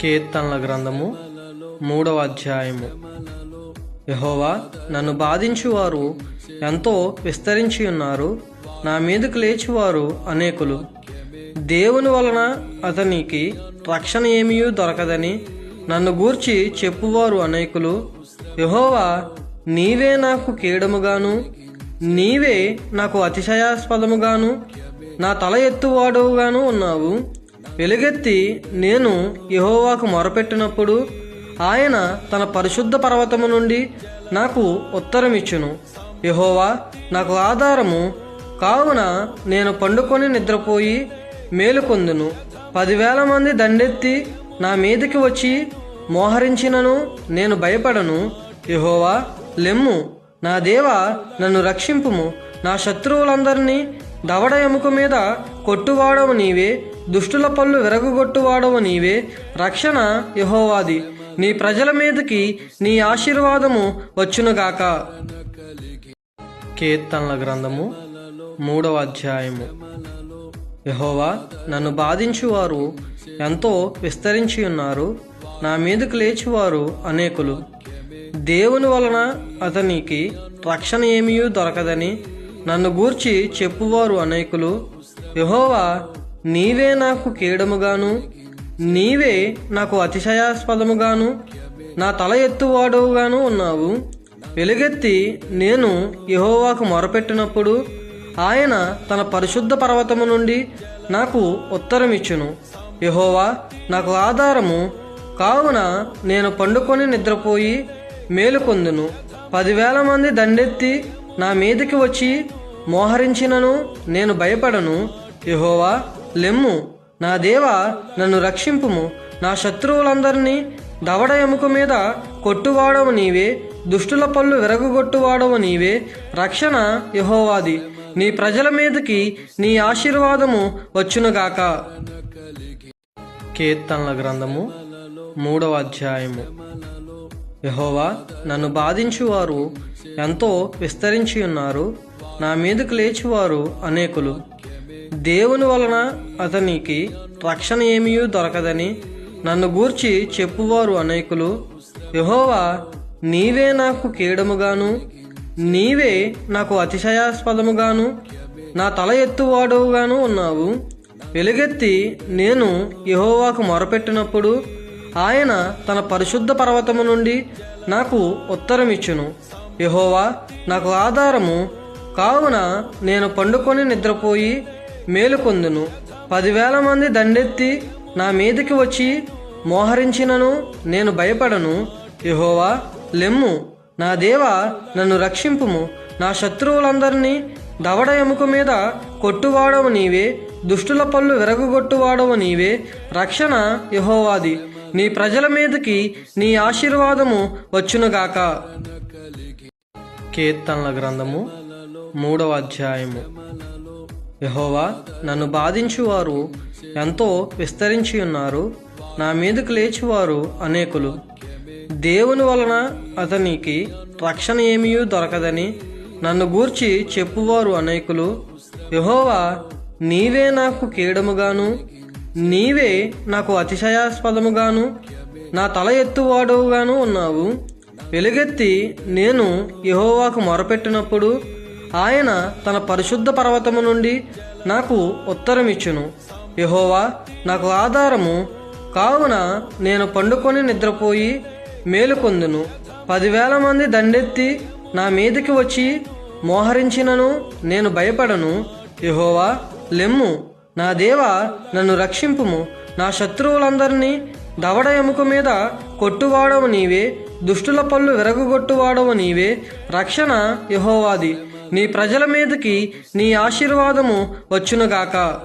కీర్తనల గ్రంథము మూడవ అధ్యాయము. యహోవా నన్ను బాధించువారు ఎంతో విస్తరించి ఉన్నారు. నా మీదకు లేచివారు అనేకులు. దేవుని వలన అతనికి రక్షణ ఏమీ దొరకదని నన్ను గూర్చి చెప్పువారు అనేకులు. యహోవా నీవే నాకు కీడముగాను నీవే నాకు అతిశయాస్పదముగాను నా తల ఎత్తువాడవుగాను ఉన్నావు. వెలుగెత్తి నేను యహోవాకు మొరపెట్టినప్పుడు ఆయన తన పరిశుద్ధ పర్వతము నుండి నాకు ఉత్తరం ఇచ్చును యహోవా నాకు ఆధారము కావున నేను పండుకొని నిద్రపోయి మేలుకొందును. పదివేల మంది దండెత్తి నా మీదకి వచ్చి మోహరించినను నేను భయపడను. యహోవా లెమ్ము నా దేవా నన్ను రక్షింపుము. నా శత్రువులందరినీ దవడ ఎముక మీద కొట్టువాడవు నీవే దుష్టుల పళ్ళు విరగొట్టువాడవు నీవే రక్షణ యహోవాది. నీ ప్రజల మీదకి నీ ఆశీర్వాదము వచ్చునుగాక. కీర్తనల గ్రంథము మూడవ అధ్యాయము. యహోవా నన్ను బాధించువారు ఎంతో విస్తరించి ఉన్నారు నా మీదకు లేచివారు అనేకులు. దేవుని వలన అతనికి రక్షణ ఏమీ దొరకదని నన్ను గూర్చి చెప్పువారు అనేకులు. యహోవా నీవే నాకు కీడముగాను. నీవే నాకు అతిశయాస్పదముగాను. నా తల ఎత్తువాడవుగాను ఉన్నావు. వెలుగెత్తి నేను యహోవాకు మొరపెట్టినప్పుడు ఆయన తన పరిశుద్ధ పర్వతము నుండి నాకు ఉత్తరమిచ్చును. యహోవా నాకు ఆధారము. కావున నేను పండుకొని నిద్రపోయి మేలుకొందును. పదివేల మంది దండెత్తి నా మీదకి వచ్చి మోహరించినను నేను భయపడను. యహోవా లెమ్ము. నా దేవా నన్ను రక్షింపుము. నా శత్రువులందరినీ దవడ ఎముక మీద కొట్టువాడవు నీవే. దుష్టుల పళ్ళు విరగొట్టువాడవు నీవే. రక్షణ యహోవాది. నీ ప్రజల మీదకి నీ ఆశీర్వాదము వచ్చునుగాక. కీర్తనల గ్రంథము మూడవ అధ్యాయము. యహోవా నన్ను బాధించువారు ఎంతో విస్తరించి ఉన్నారు. నా మీదకు లేచివారు అనేకులు. దేవుని వలన అతనికి రక్షణ ఏమీ దొరకదని నన్ను గూర్చి చెప్పువారు అనేకులు. యహోవా నీవే నాకు కీడముగాను నీవే నాకు అతిశయాస్పదముగాను నా తల ఎత్తువాడవుగాను ఉన్నావు. వెలుగెత్తి నేను యహోవాకు మొరపెట్టినప్పుడు ఆయన తన పరిశుద్ధ పర్వతము నుండి నాకు ఉత్తరమిచ్చును. యహోవా నాకు ఆధారము. కావున నేను పండుకొని నిద్రపోయి మేలుకొందును. పదివేల మంది దండెత్తి నా మీదకి వచ్చి మోహరించినను నేను భయపడను. యహోవా లెమ్ము. నా దేవ నన్ను రక్షింపుము. నా శత్రువులందరినీ దవడ ఎముక మీద కొట్టువాడవు నీవే. దుష్టుల పళ్ళు విరగొట్టువాడవు నీవే. రక్షణ యహోవాది. నీ ప్రజల మీదకి నీ ఆశీర్వాదము వచ్చునుగాక. కీర్తనల గ్రంథము మూడవ అధ్యాయము. యహోవా నన్ను బాధించువారు ఎంతో విస్తరించి ఉన్నారు. నా మీదకు లేచివారు అనేకులు. దేవుని వలన అతనికి రక్షణ ఏమీ దొరకదని నన్ను గూర్చి చెప్పువారు అనేకులు. యహోవా నీవే నాకు కీడముగాను నీవే నాకు అతిశయాస్పదముగాను నా తల ఎత్తువాడవుగాను ఉన్నావు. వెలుగెత్తి నేను యహోవాకు మొరపెట్టినప్పుడు ఆయన తన పరిశుద్ధ పర్వతము నుండి నాకు ఉత్తరమిచ్చును. యహోవా నాకు ఆధారము. కావున నేను పండుకొని నిద్రపోయి మేలుకొందును పదివేల మంది దండెత్తి నా మీదకి వచ్చి మోహరించినను నేను భయపడను. యహోవా లెమ్ము నా దేవా నన్ను రక్షింపుము. నా శత్రువులందరినీ దవడ ఎముక మీద కొట్టువాడవు నీవే. దుష్టుల పళ్ళు విరగొట్టువాడవు నీవే. రక్షణ యహోవాది. నీ ప్రజల మీదకి నీ ఆశీర్వాదము వచ్చునుగాక.